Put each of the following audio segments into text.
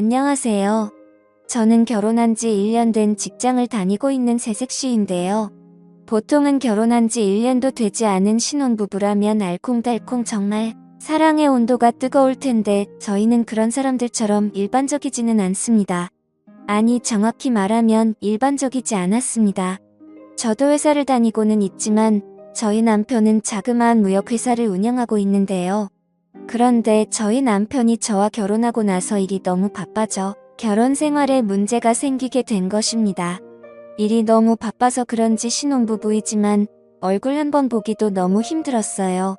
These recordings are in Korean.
안녕하세요. 저는 결혼한 지 1년 된 직장을 다니고 있는 새색시인데요. 보통은 결혼한 지 1년도 되지 않은 신혼부부라면 알콩달콩 정말 사랑의 온도가 뜨거울 텐데 저희는 그런 사람들처럼 일반적이지는 않습니다. 아니, 정확히 말하면 일반적이지 않았습니다. 저도 회사를 다니고는 있지만 저희 남편은 자그마한 무역회사를 운영하고 있는데요. 그런데 저희 남편이 저와 결혼하고 나서 일이 너무 바빠져 결혼 생활에 문제가 생기게 된 것입니다. 일이 너무 바빠서 그런지 신혼부부이지만 얼굴 한 번 보기도 너무 힘들었어요.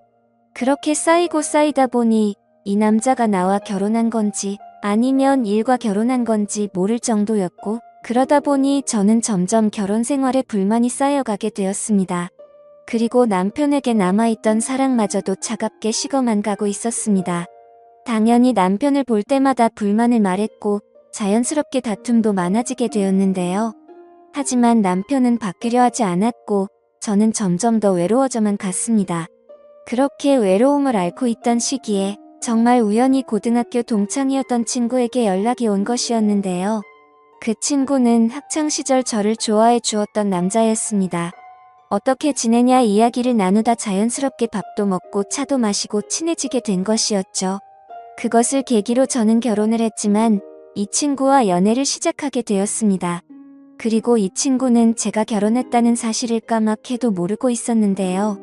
그렇게 쌓이고 쌓이다 보니 이 남자가 나와 결혼한 건지 아니면 일과 결혼한 건지 모를 정도였고 그러다 보니 저는 점점 결혼 생활에 불만이 쌓여가게 되었습니다. 그리고 남편에게 남아있던 사랑마저도 차갑게 식어만 가고 있었습니다. 당연히 남편을 볼 때마다 불만을 말했고 자연스럽게 다툼도 많아지게 되었는데요. 하지만 남편은 바뀌려 하지 않았고 저는 점점 더 외로워져만 갔습니다. 그렇게 외로움을 앓고 있던 시기에 정말 우연히 고등학교 동창이었던 친구에게 연락이 온 것이었는데요. 그 친구는 학창시절 저를 좋아해 주었던 남자였습니다. 어떻게 지내냐 이야기를 나누다 자연스럽게 밥도 먹고 차도 마시고 친해지게 된 것이었죠. 그것을 계기로 저는 결혼을 했지만 이 친구와 연애를 시작하게 되었습니다. 그리고 이 친구는 제가 결혼했다는 사실을 까맣게도 모르고 있었는데요.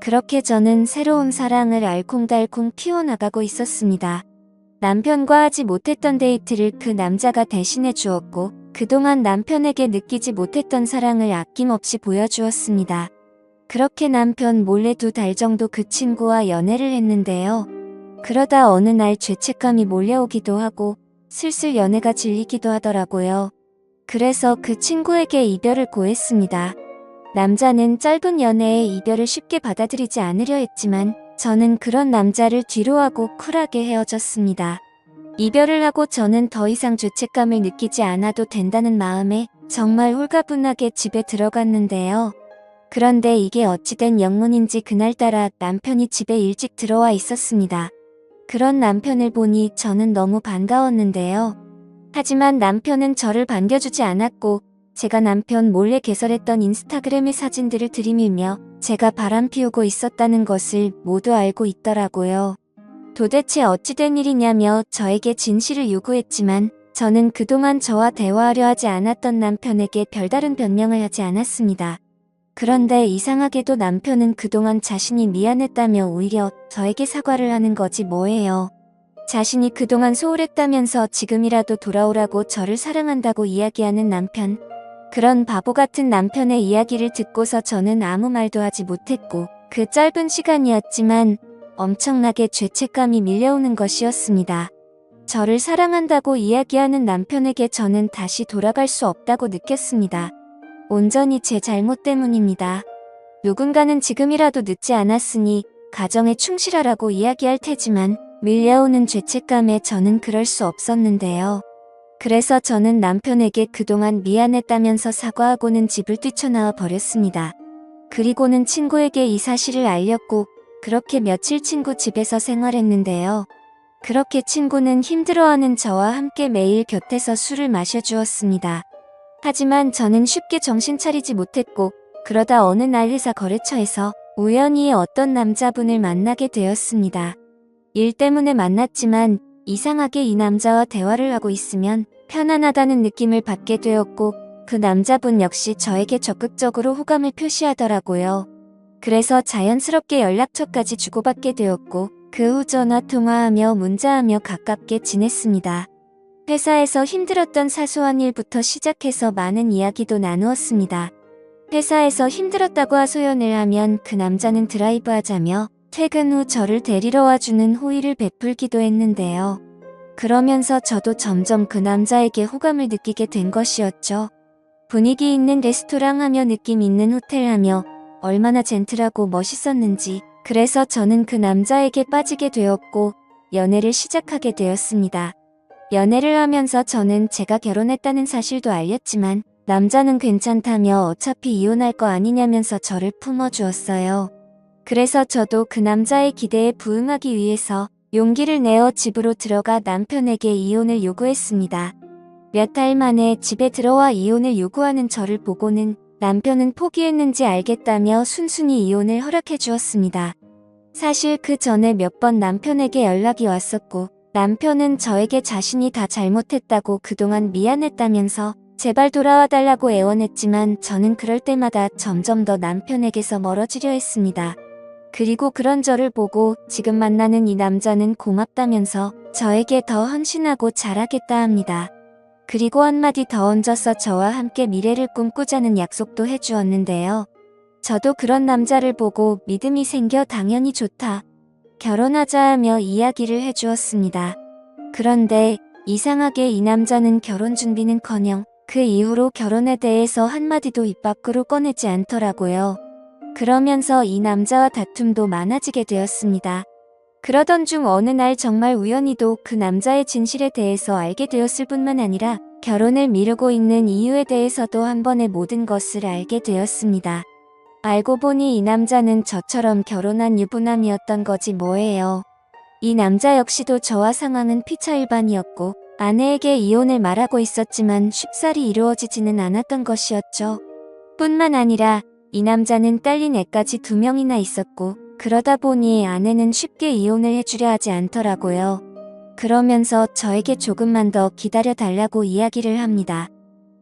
그렇게 저는 새로운 사랑을 알콩달콩 키워나가고 있었습니다. 남편과 하지 못했던 데이트를 그 남자가 대신해 주었고, 그동안 남편에게 느끼지 못했던 사랑을 아낌없이 보여주었습니다. 그렇게 남편 몰래 두 달 정도 그 친구와 연애를 했는데요. 그러다 어느 날 죄책감이 몰려오기도 하고, 슬슬 연애가 질리기도 하더라고요. 그래서 그 친구에게 이별을 고했습니다. 남자는 짧은 연애에 이별을 쉽게 받아들이지 않으려 했지만 저는 그런 남자를 뒤로하고 쿨하게 헤어졌습니다. 이별을 하고 저는 더 이상 죄책감을 느끼지 않아도 된다는 마음에 정말 홀가분하게 집에 들어갔는데요. 그런데 이게 어찌된 영문인지 그날따라 남편이 집에 일찍 들어와 있었습니다. 그런 남편을 보니 저는 너무 반가웠는데요. 하지만 남편은 저를 반겨주지 않았고 제가 남편 몰래 개설했던 인스타그램의 사진들을 들이밀며 제가 바람 피우고 있었다는 것을 모두 알고 있더라고요. 도대체 어찌된 일이냐며 저에게 진실을 요구했지만 저는 그동안 저와 대화하려 하지 않았던 남편에게 별다른 변명을 하지 않았습니다. 그런데 이상하게도 남편은 그동안 자신이 미안했다며 오히려 저에게 사과를 하는 거지 뭐예요. 자신이 그동안 소홀했다면서 지금이라도 돌아오라고 저를 사랑한다고 이야기하는 남편. 그런 바보 같은 남편의 이야기를 듣고서 저는 아무 말도 하지 못했고 그 짧은 시간이었지만 엄청나게 죄책감이 밀려오는 것이었습니다. 저를 사랑한다고 이야기하는 남편에게 저는 다시 돌아갈 수 없다고 느꼈습니다. 온전히 제 잘못 때문입니다. 누군가는 지금이라도 늦지 않았으니 가정에 충실하라고 이야기할 테지만 밀려오는 죄책감에 저는 그럴 수 없었는데요. 그래서 저는 남편에게 그동안 미안했다면서 사과하고는 집을 뛰쳐나와 버렸습니다. 그리고는 친구에게 이 사실을 알렸고 그렇게 며칠 친구 집에서 생활했는데요. 그렇게 친구는 힘들어하는 저와 함께 매일 곁에서 술을 마셔주었습니다. 하지만 저는 쉽게 정신 차리지 못했고 그러다 어느 날 회사 거래처에서 우연히 어떤 남자분을 만나게 되었습니다. 일 때문에 만났지만 이상하게 이 남자와 대화를 하고 있으면 편안하다는 느낌을 받게 되었고 그 남자분 역시 저에게 적극적으로 호감을 표시하더라고요. 그래서 자연스럽게 연락처까지 주고받게 되었고 그 후 전화 통화하며 문자하며 가깝게 지냈습니다. 회사에서 힘들었던 사소한 일부터 시작해서 많은 이야기도 나누었습니다. 회사에서 힘들었다고 하소연을 하면 그 남자는 드라이브 하자며 퇴근 후 저를 데리러 와주는 호의를 베풀기도 했는데요. 그러면서 저도 점점 그 남자에게 호감을 느끼게 된 것이었죠. 분위기 있는 레스토랑 하며 느낌 있는 호텔 하며 얼마나 젠틀하고 멋있었는지 그래서 저는 그 남자에게 빠지게 되었고 연애를 시작하게 되었습니다. 연애를 하면서 저는 제가 결혼했다는 사실도 알렸지만 남자는 괜찮다며 어차피 이혼할 거 아니냐면서 저를 품어주었어요. 그래서 저도 그 남자의 기대에 부응하기 위해서 용기를 내어 집으로 들어가 남편에게 이혼을 요구했습니다. 몇 달 만에 집에 들어와 이혼을 요구하는 저를 보고는 남편은 포기했는지 알겠다며 순순히 이혼을 허락해 주었습니다. 사실 그 전에 몇 번 남편에게 연락이 왔었고 남편은 저에게 자신이 다 잘못했다고 그동안 미안했다면서 제발 돌아와 달라고 애원했지만 저는 그럴 때마다 점점 더 남편에게서 멀어지려 했습니다. 그리고 그런 저를 보고 지금 만나는 이 남자는 고맙다면서 저에게 더 헌신하고 잘하겠다 합니다. 그리고 한마디 더 얹어서 저와 함께 미래를 꿈꾸자는 약속도 해주었는데요. 저도 그런 남자를 보고 믿음이 생겨 당연히 좋다. 결혼하자 하며 이야기를 해주었습니다. 그런데 이상하게 이 남자는 결혼 준비는 커녕 그 이후로 결혼에 대해서 한마디도 입 밖으로 꺼내지 않더라고요. 그러면서 이 남자와 다툼도 많아지게 되었습니다. 그러던 중 어느 날 정말 우연히도 그 남자의 진실에 대해서 알게 되었을 뿐만 아니라 결혼을 미루고 있는 이유에 대해서도 한 번에 모든 것을 알게 되었습니다. 알고 보니 이 남자는 저처럼 결혼한 유부남이었던 거지 뭐예요. 이 남자 역시도 저와 상황은 피차일반이었고 아내에게 이혼을 말하고 있었지만 쉽사리 이루어지지는 않았던 것이었죠. 뿐만 아니라 이 남자는 딸린 애까지 두 명이나 있었고 그러다 보니 아내는 쉽게 이혼을 해주려 하지 않더라고요. 그러면서 저에게 조금만 더 기다려 달라고 이야기를 합니다.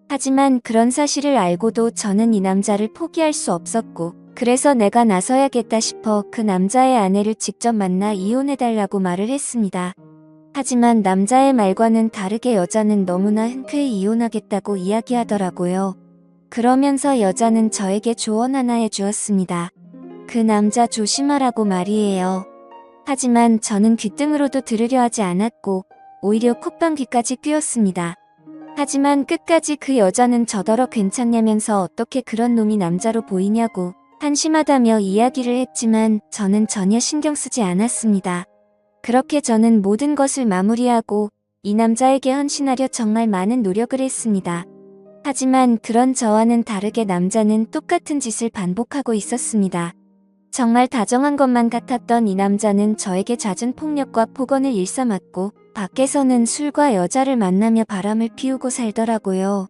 하지만 그런 사실을 알고도 저는 이 남자를 포기할 수 없었고 그래서 내가 나서야겠다 싶어 그 남자의 아내를 직접 만나 이혼해달라고 말을 했습니다. 하지만 남자의 말과는 다르게 여자는 너무나 흔쾌히 이혼하겠다고 이야기하더라고요. 그러면서 여자는 저에게 조언 하나 해주었습니다. 그 남자 조심하라고 말이에요. 하지만 저는 귀등으로도 들으려 하지 않았고 오히려 콧방 귀까지 뀌었습니다. 하지만 끝까지 그 여자는 저더러 괜찮냐면서 어떻게 그런 놈이 남자로 보이냐고 한심하다며 이야기를 했지만 저는 전혀 신경 쓰지 않았습니다. 그렇게 저는 모든 것을 마무리하고 이 남자에게 헌신하려 정말 많은 노력을 했습니다. 하지만 그런 저와는 다르게 남자는 똑같은 짓을 반복하고 있었습니다. 정말 다정한 것만 같았던 이 남자는 저에게 잦은 폭력과 폭언을 일삼았고 밖에서는 술과 여자를 만나며 바람을 피우고 살더라고요.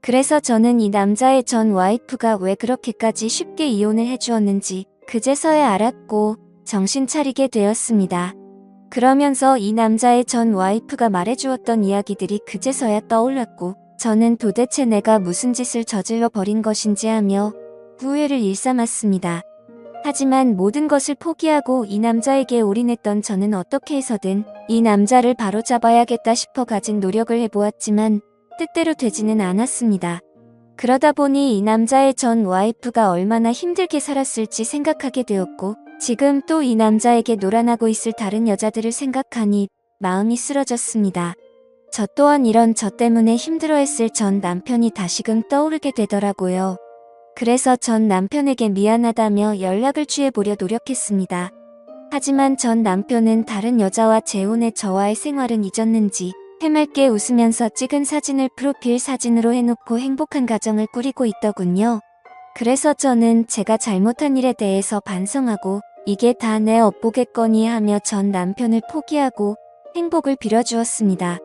그래서 저는 이 남자의 전 와이프가 왜 그렇게까지 쉽게 이혼을 해주었는지 그제서야 알았고 정신 차리게 되었습니다. 그러면서 이 남자의 전 와이프가 말해주었던 이야기들이 그제서야 떠올랐고 저는 도대체 내가 무슨 짓을 저질러 버린 것인지 하며 후회를 일삼았습니다. 하지만 모든 것을 포기하고 이 남자에게 올인했던 저는 어떻게 해서든 이 남자를 바로잡아야겠다 싶어 가진 노력을 해보았지만 뜻대로 되지는 않았습니다. 그러다 보니 이 남자의 전 와이프가 얼마나 힘들게 살았을지 생각하게 되었고 지금 또 이 남자에게 노란하고 있을 다른 여자들을 생각하니 마음이 쓰러졌습니다. 저 또한 이런 저 때문에 힘들어했을 전 남편이 다시금 떠오르게 되더라고요. 그래서 전 남편에게 미안하다며 연락을 취해보려 노력했습니다. 하지만 전 남편은 다른 여자와 재혼해 저와의 생활은 잊었는지 해맑게 웃으면서 찍은 사진을 프로필 사진으로 해놓고 행복한 가정을 꾸리고 있더군요. 그래서 저는 제가 잘못한 일에 대해서 반성하고 이게 다 내 업보겠거니 하며 전 남편을 포기하고 행복을 빌어주었습니다.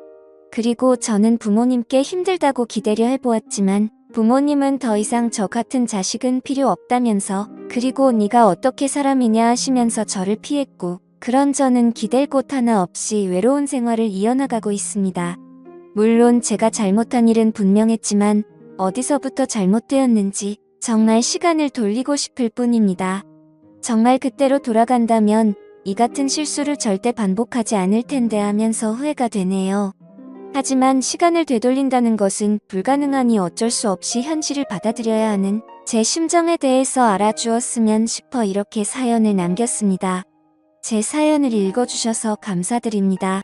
그리고 저는 부모님께 힘들다고 기대려 해보았지만 부모님은 더 이상 저 같은 자식은 필요 없다면서 그리고 네가 어떻게 사람이냐 하시면서 저를 피했고 그런 저는 기댈 곳 하나 없이 외로운 생활을 이어나가고 있습니다. 물론 제가 잘못한 일은 분명했지만 어디서부터 잘못되었는지 정말 시간을 돌리고 싶을 뿐입니다. 정말 그때로 돌아간다면 이 같은 실수를 절대 반복하지 않을 텐데 하면서 후회가 되네요. 하지만 시간을 되돌린다는 것은 불가능하니 어쩔 수 없이 현실을 받아들여야 하는 제 심정에 대해서 알아주었으면 싶어 이렇게 사연을 남겼습니다. 제 사연을 읽어주셔서 감사드립니다.